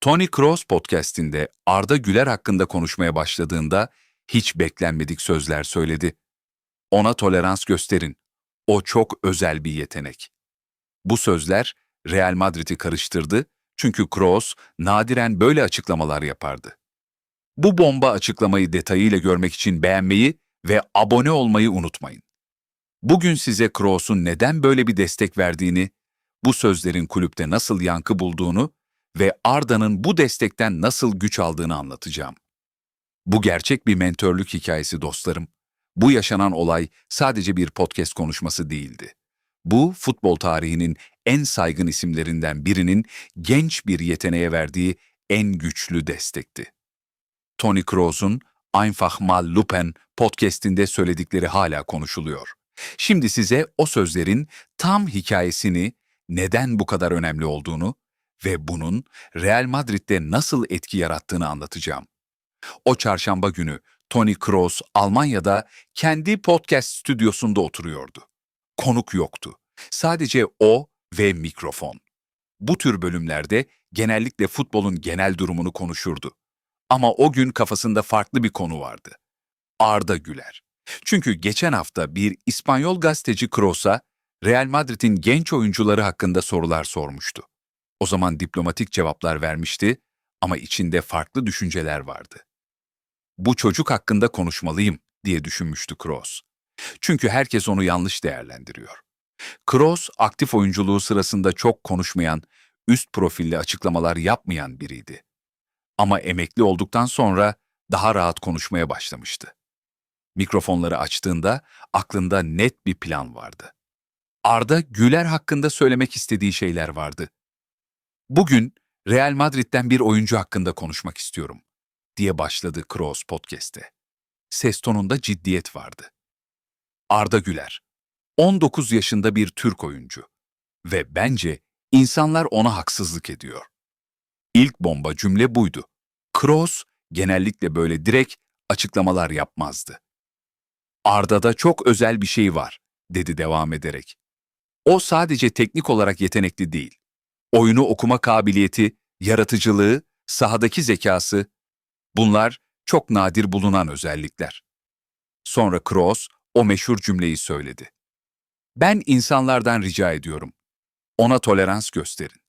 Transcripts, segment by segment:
Tony Kroos podcast'inde Arda Güler hakkında konuşmaya başladığında hiç beklenmedik sözler söyledi. Ona tolerans gösterin. O çok özel bir yetenek. Bu sözler Real Madrid'i karıştırdı çünkü Kroos nadiren böyle açıklamalar yapardı. Bu bomba açıklamayı detayıyla görmek için beğenmeyi ve abone olmayı unutmayın. Bugün size Kroos'un neden böyle bir destek verdiğini, bu sözlerin kulüpte nasıl yankı bulduğunu ve Arda'nın bu destekten nasıl güç aldığını anlatacağım. Bu gerçek bir mentörlük hikayesi dostlarım. Bu yaşanan olay sadece bir podcast konuşması değildi. Bu futbol tarihinin en saygın isimlerinden birinin genç bir yeteneğe verdiği en güçlü destekti. Tony Kroos'un Einfach mal Lupen podcast'inde söyledikleri hala konuşuluyor. Şimdi size o sözlerin tam hikayesini, neden bu kadar önemli olduğunu ve bunun Real Madrid'de nasıl etki yarattığını anlatacağım. O çarşamba günü Tony Kroos Almanya'da kendi podcast stüdyosunda oturuyordu. Konuk yoktu. Sadece o ve mikrofon. Bu tür bölümlerde genellikle futbolun genel durumunu konuşurdu. Ama o gün kafasında farklı bir konu vardı. Arda Güler. Çünkü geçen hafta bir İspanyol gazeteci Kroos'a Real Madrid'in genç oyuncuları hakkında sorular sormuştu. O zaman diplomatik cevaplar vermişti ama içinde farklı düşünceler vardı. Bu çocuk hakkında konuşmalıyım diye düşünmüştü Kroos. Çünkü herkes onu yanlış değerlendiriyor. Kroos, aktif oyunculuğu sırasında çok konuşmayan, üst profilli açıklamalar yapmayan biriydi. Ama emekli olduktan sonra daha rahat konuşmaya başlamıştı. Mikrofonları açtığında aklında net bir plan vardı. Arda Güler hakkında söylemek istediği şeyler vardı. Bugün Real Madrid'den bir oyuncu hakkında konuşmak istiyorum, diye başladı Kroos podcast'te. Ses tonunda ciddiyet vardı. Arda Güler, 19 yaşında bir Türk oyuncu ve bence insanlar ona haksızlık ediyor. İlk bomba cümle buydu. Kroos genellikle böyle direkt açıklamalar yapmazdı. Arda'da çok özel bir şey var, dedi devam ederek. O sadece teknik olarak yetenekli değil. Oyunu okuma kabiliyeti, yaratıcılığı, sahadaki zekası, bunlar çok nadir bulunan özellikler. Sonra Kroos o meşhur cümleyi söyledi. Ben insanlardan rica ediyorum. Ona tolerans gösterin.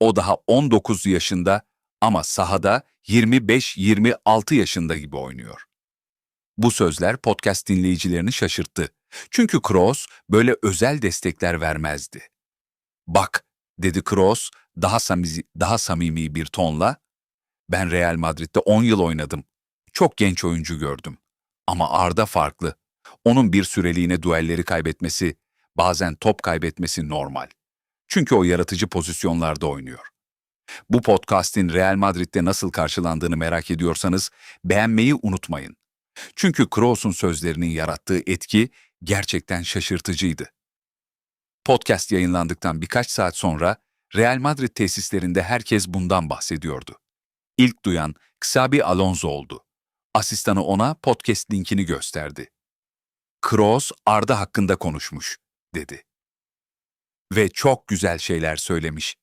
O daha 19 yaşında ama sahada 25-26 yaşında gibi oynuyor. Bu sözler podcast dinleyicilerini şaşırttı. Çünkü Kroos böyle özel destekler vermezdi. Bak, dedi Kroos daha, samizi, daha samimi bir tonla. Ben Real Madrid'de 10 yıl oynadım. Çok genç oyuncu gördüm. Ama Arda farklı. Onun bir süreliğine duelleri kaybetmesi, bazen top kaybetmesi normal. Çünkü o yaratıcı pozisyonlarda oynuyor. Bu podcast'in Real Madrid'de nasıl karşılandığını merak ediyorsanız beğenmeyi unutmayın. Çünkü Kroos'un sözlerinin yarattığı etki gerçekten şaşırtıcıydı. Podcast yayınlandıktan birkaç saat sonra Real Madrid tesislerinde herkes bundan bahsediyordu. İlk duyan Xabi Alonso oldu. Asistanı ona podcast linkini gösterdi. Kroos Arda hakkında konuşmuş, dedi. Ve çok güzel şeyler söylemiş.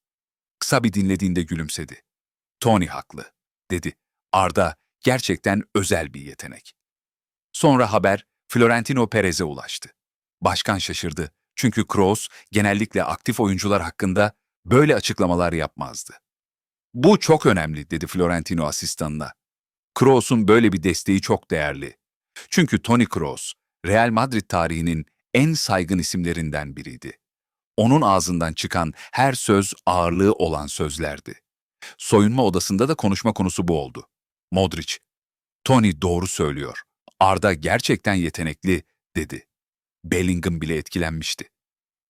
Xabi dinlediğinde gülümsedi. Tony haklı, dedi. Arda gerçekten özel bir yetenek. Sonra haber Florentino Perez'e ulaştı. Başkan şaşırdı çünkü Kroos genellikle aktif oyuncular hakkında böyle açıklamalar yapmazdı. Bu çok önemli dedi Florentino asistanına. Kroos'un böyle bir desteği çok değerli. Çünkü Toni Kroos, Real Madrid tarihinin en saygın isimlerinden biriydi. Onun ağzından çıkan her söz ağırlığı olan sözlerdi. Soyunma odasında da konuşma konusu bu oldu. Modric, Tony doğru söylüyor. Arda gerçekten yetenekli, dedi. Bellingham bile etkilenmişti.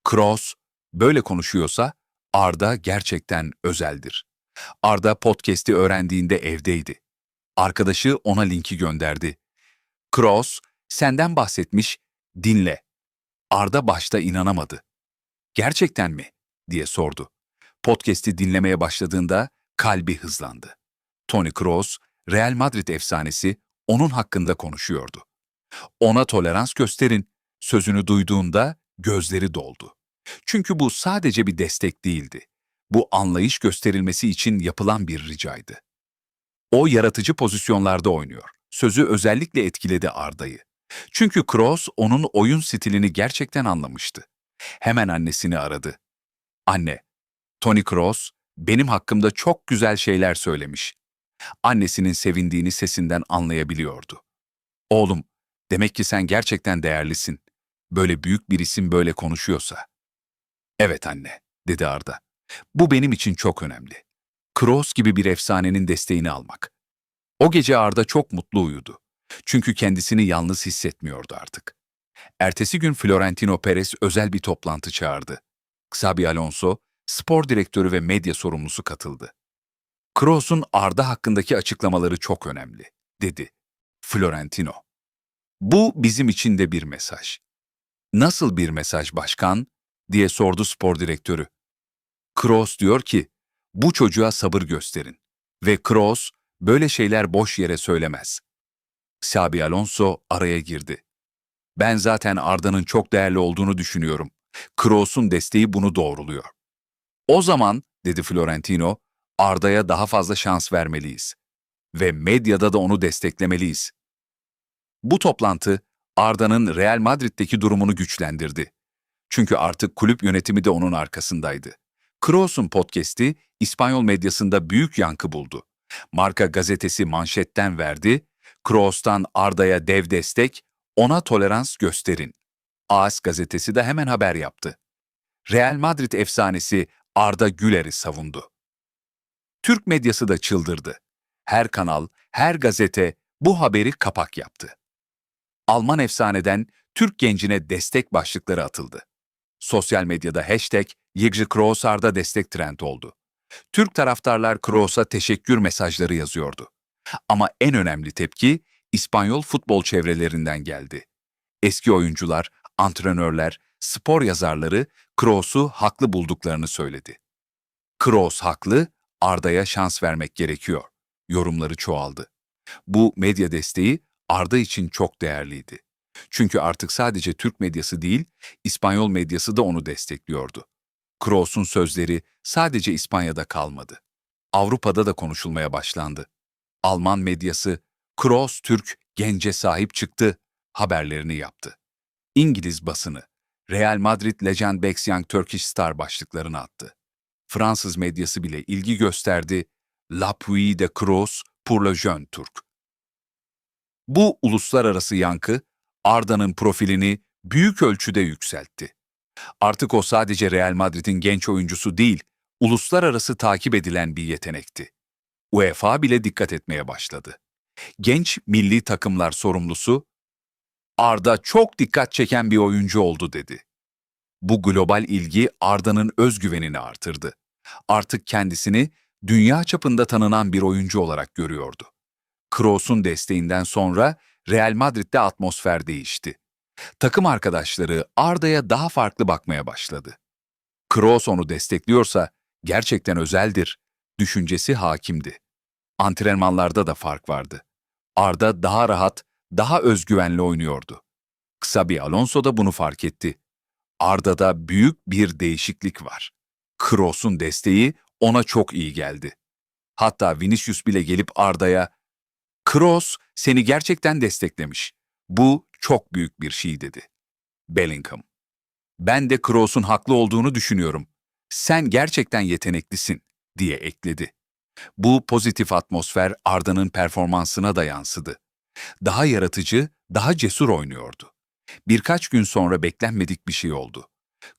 Kroos, böyle konuşuyorsa Arda gerçekten özeldir. Arda podcast'i öğrendiğinde evdeydi. Arkadaşı ona linki gönderdi. Kroos, senden bahsetmiş, dinle. Arda başta inanamadı. Gerçekten mi? diye sordu. Podcast'i dinlemeye başladığında kalbi hızlandı. Toni Kroos, Real Madrid efsanesi onun hakkında konuşuyordu. Ona tolerans gösterin sözünü duyduğunda gözleri doldu. Çünkü bu sadece bir destek değildi. Bu anlayış gösterilmesi için yapılan bir ricaydı. O yaratıcı pozisyonlarda oynuyor. Sözü özellikle etkiledi Arda'yı. Çünkü Kroos onun oyun stilini gerçekten anlamıştı. Hemen annesini aradı. Anne, Tony Kroos benim hakkımda çok güzel şeyler söylemiş. Annesinin sevindiğini sesinden anlayabiliyordu. Oğlum, demek ki sen gerçekten değerlisin. Böyle büyük bir isim böyle konuşuyorsa. Evet anne, dedi Arda. Bu benim için çok önemli. Kroos gibi bir efsanenin desteğini almak. O gece Arda çok mutlu uyudu. Çünkü kendisini yalnız hissetmiyordu artık. Ertesi gün Florentino Perez özel bir toplantı çağırdı. Xabi Alonso, spor direktörü ve medya sorumlusu katıldı. Kroos'un Arda hakkındaki açıklamaları çok önemli, dedi. Florentino. Bu bizim için de bir mesaj. Nasıl bir mesaj başkan? diye sordu spor direktörü. Kroos diyor ki, bu çocuğa sabır gösterin. Ve Kroos, böyle şeyler boş yere söylemez. Xabi Alonso araya girdi. Ben zaten Arda'nın çok değerli olduğunu düşünüyorum. Kroos'un desteği bunu doğruluyor. O zaman, dedi Florentino, Arda'ya daha fazla şans vermeliyiz. Ve medyada da onu desteklemeliyiz. Bu toplantı, Arda'nın Real Madrid'deki durumunu güçlendirdi. Çünkü artık kulüp yönetimi de onun arkasındaydı. Kroos'un podcast'i İspanyol medyasında büyük yankı buldu. Marka gazetesi manşetten verdi, Kroos'tan Arda'ya dev destek, ona tolerans gösterin. AS gazetesi de hemen haber yaptı. Real Madrid efsanesi Arda Güler'i savundu. Türk medyası da çıldırdı. Her kanal, her gazete bu haberi kapak yaptı. Alman efsaneden Türk gencine destek başlıkları atıldı. Sosyal medyada hashtag Yigji Kroos Arda destek trend oldu. Türk taraftarlar Kroos'a teşekkür mesajları yazıyordu. Ama en önemli tepki İspanyol futbol çevrelerinden geldi. Eski oyuncular, antrenörler, spor yazarları Kroos'u haklı bulduklarını söyledi. Kroos haklı, Arda'ya şans vermek gerekiyor. Yorumları çoğaldı. Bu medya desteği Arda için çok değerliydi. Çünkü artık sadece Türk medyası değil, İspanyol medyası da onu destekliyordu. Kroos'un sözleri sadece İspanya'da kalmadı. Avrupa'da da konuşulmaya başlandı. Alman medyası, Kroos Türk gence sahip çıktı haberlerini yaptı. İngiliz basını, Real Madrid Legend Backs Young Turkish Star başlıklarını attı. Fransız medyası bile ilgi gösterdi. L'appui de Kroos pour le jeune Turc. Bu uluslararası yankı, Arda'nın profilini büyük ölçüde yükseltti. Artık o sadece Real Madrid'in genç oyuncusu değil, uluslararası takip edilen bir yetenekti. UEFA bile dikkat etmeye başladı. Genç milli takımlar sorumlusu, Arda çok dikkat çeken bir oyuncu oldu dedi. Bu global ilgi Arda'nın özgüvenini artırdı. Artık kendisini dünya çapında tanınan bir oyuncu olarak görüyordu. Kroos'un desteğinden sonra Real Madrid'de atmosfer değişti. Takım arkadaşları Arda'ya daha farklı bakmaya başladı. Kroos onu destekliyorsa gerçekten özeldir, düşüncesi hakimdi. Antrenmanlarda da fark vardı. Arda daha rahat, daha özgüvenli oynuyordu. Xabi Alonso da bunu fark etti. Arda'da büyük bir değişiklik var. Kroos'un desteği ona çok iyi geldi. Hatta Vinicius bile gelip Arda'ya Kroos seni gerçekten desteklemiş. Bu çok büyük bir şey dedi. Bellingham. Ben de Kroos'un haklı olduğunu düşünüyorum. Sen gerçekten yeteneklisin diye ekledi. Bu pozitif atmosfer Arda'nın performansına da yansıdı. Daha yaratıcı, daha cesur oynuyordu. Birkaç gün sonra beklenmedik bir şey oldu.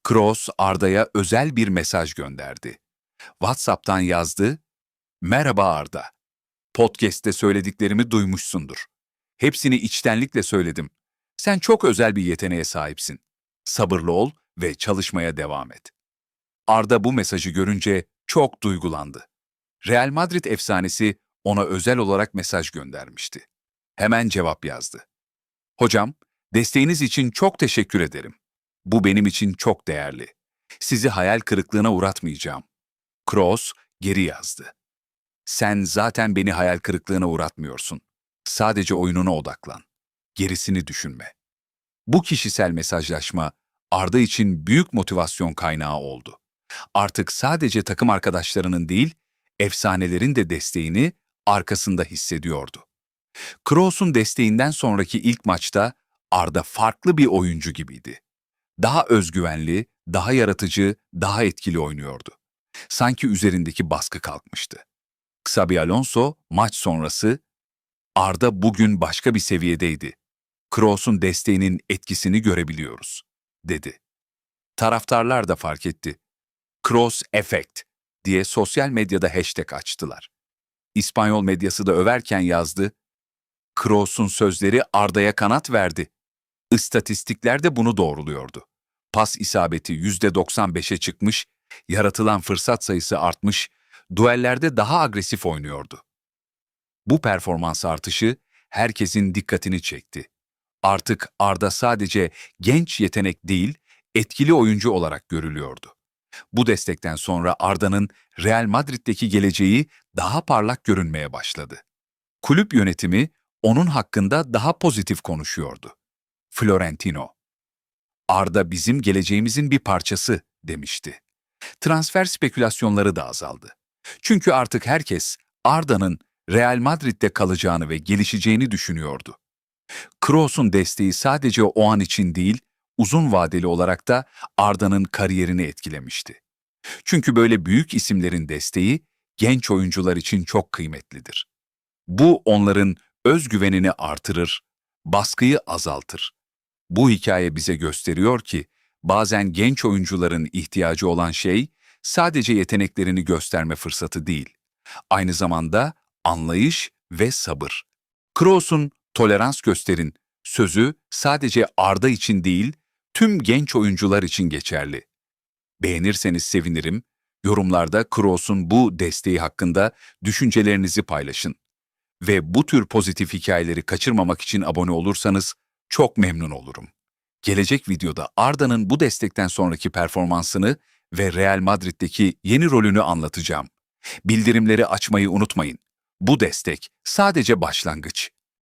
Kroos Arda'ya özel bir mesaj gönderdi. WhatsApp'tan yazdı, Merhaba Arda. Podcast'te söylediklerimi duymuşsundur. Hepsini içtenlikle söyledim. Sen çok özel bir yeteneğe sahipsin. Sabırlı ol ve çalışmaya devam et. Arda bu mesajı görünce çok duygulandı. Real Madrid efsanesi ona özel olarak mesaj göndermişti. Hemen cevap yazdı. Hocam, desteğiniz için çok teşekkür ederim. Bu benim için çok değerli. Sizi hayal kırıklığına uğratmayacağım. Kroos geri yazdı. Sen zaten beni hayal kırıklığına uğratmıyorsun. Sadece oyununa odaklan. Gerisini düşünme. Bu kişisel mesajlaşma Arda için büyük motivasyon kaynağı oldu. Artık sadece takım arkadaşlarının değil, efsanelerin de desteğini arkasında hissediyordu. Kroos'un desteğinden sonraki ilk maçta Arda farklı bir oyuncu gibiydi. Daha özgüvenli, daha yaratıcı, daha etkili oynuyordu. Sanki üzerindeki baskı kalkmıştı. Xabi Alonso maç sonrası Arda bugün başka bir seviyedeydi. Kroos'un desteğinin etkisini görebiliyoruz, dedi. Taraftarlar da fark etti. Kroos Effect diye sosyal medyada hashtag açtılar. İspanyol medyası da överken yazdı. Kroos'un sözleri Arda'ya kanat verdi. İstatistikler de bunu doğruluyordu. Pas isabeti %95'e çıkmış, yaratılan fırsat sayısı artmış, duellerde daha agresif oynuyordu. Bu performans artışı herkesin dikkatini çekti. Artık Arda sadece genç yetenek değil, etkili oyuncu olarak görülüyordu. Bu destekten sonra Arda'nın Real Madrid'deki geleceği daha parlak görünmeye başladı. Kulüp yönetimi onun hakkında daha pozitif konuşuyordu. Florentino, Arda bizim geleceğimizin bir parçası demişti. Transfer spekülasyonları da azaldı. Çünkü artık herkes Arda'nın Real Madrid'de kalacağını ve gelişeceğini düşünüyordu. Kroos'un desteği sadece o an için değil, uzun vadeli olarak da Arda'nın kariyerini etkilemişti. Çünkü böyle büyük isimlerin desteği genç oyuncular için çok kıymetlidir. Bu onların özgüvenini artırır, baskıyı azaltır. Bu hikaye bize gösteriyor ki bazen genç oyuncuların ihtiyacı olan şey sadece yeteneklerini gösterme fırsatı değil. Aynı zamanda anlayış ve sabır. Kroos'un tolerans gösterin sözü sadece Arda için değil, tüm genç oyuncular için geçerli. Beğenirseniz sevinirim. Yorumlarda Kroos'un bu desteği hakkında düşüncelerinizi paylaşın. Ve bu tür pozitif hikayeleri kaçırmamak için abone olursanız çok memnun olurum. Gelecek videoda Arda'nın bu destekten sonraki performansını ve Real Madrid'deki yeni rolünü anlatacağım. Bildirimleri açmayı unutmayın. Bu destek sadece başlangıç.